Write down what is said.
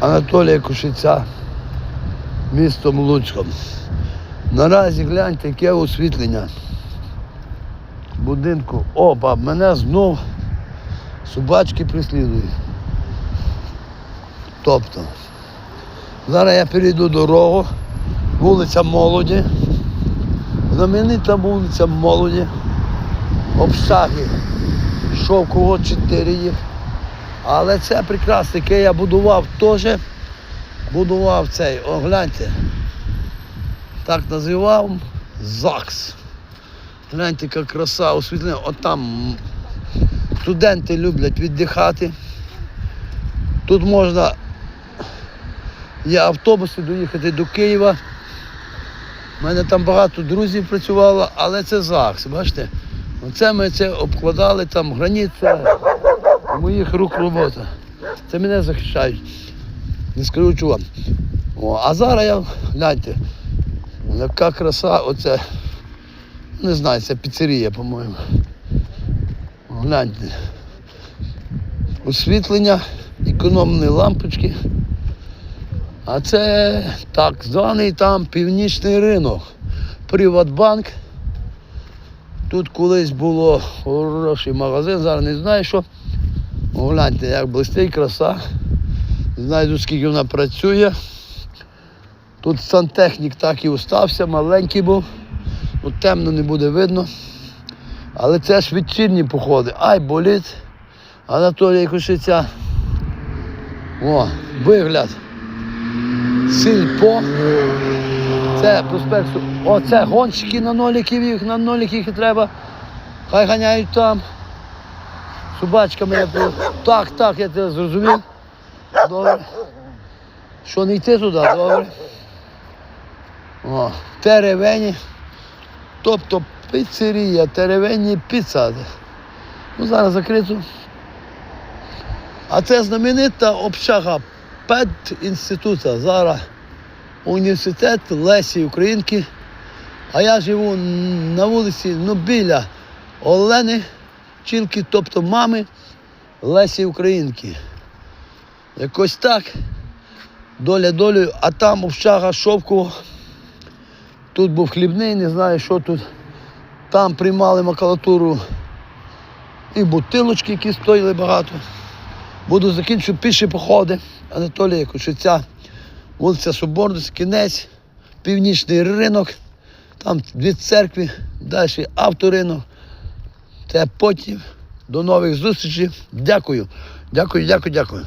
Анатолія Кушиця, містом Луцьком. Наразі гляньте, яке освітлення будинку. Опа, мене знов собачки прислідують. Тобто, зараз я перейду дорогу, вулиця Молоді, знаменита вулиця Молоді, обсаги шовкового 4 їх. Але це прекрасно, яке я будував теж. Будував цей, о, гляньте. Так називав ЗАГС. Гляньте, яка краса освітлення. От там студенти люблять віддихати. Тут можна є автобуси доїхати до Києва. У мене там багато друзів працювало, але це ЗАГС, бачите? Оце ми це обкладали, там граніт, моїх рук робота. Це мене захищають. Не скажу чого. О, а зараз я, гляньте, яка краса, оце, не знаю, це піцерія, по-моєму. Гляньте. Освітлення, економні лампочки. А це так званий там північний ринок. Приватбанк. Тут колись було хороший магазин, зараз не знаю що. О, Гляньте, як блистить краса. Знаю, скільки вона працює. Тут сантехнік так і остався, маленький був. Тут темно не буде видно. Але це ж вечірні походи. Ай, болить. Анатолія Кошиця. О, вигляд. Сільпо. Це проспект. Це гонщики на ноліків, їх на ноліків і треба. Хай ганяють там. Собачками я при- Так, так, я тебе зрозумів. Добре. Що не йти туди, добре. О, теревені. Тобто піцерія, теревені піца. Ну, зараз закрито. А це знаменита общага педінститута. Зараз університет Лесі Українки. А я живу на вулиці ну, біля Олени Чілки, тобто мами Лесі Українки. Якось так. Доля долею, а там общага Шовкова. Тут був хлібний, не знаю, що тут. Там приймали макулатуру і бутилочки, які стоїли багато. Буду закінчувати піші походи. Анатолія Кушиця, вулиця Соборності, кінець, північний ринок, там дві церкви, далі авторинок. Це потім. До нових зустрічей. Дякую. Дякую, дякую, дякую.